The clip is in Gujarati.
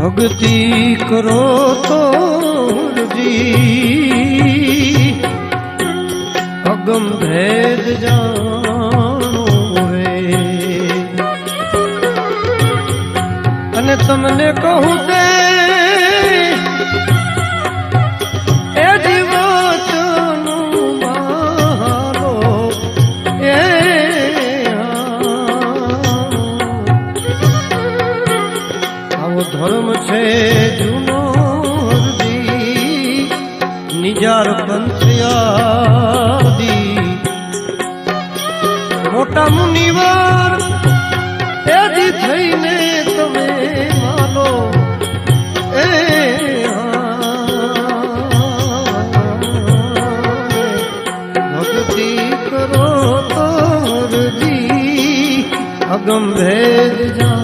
ભક્તિ કરો તો અગમ ભેદ જાણો રે અને તમને કહું તે આવો ધર્મ છે જૂનો નિજાર પંથયાદી. મોટા મુનિવાર તેથી થઈને તમે માનો. એ ભક્તિ કરો તો અગમ ભેદ જા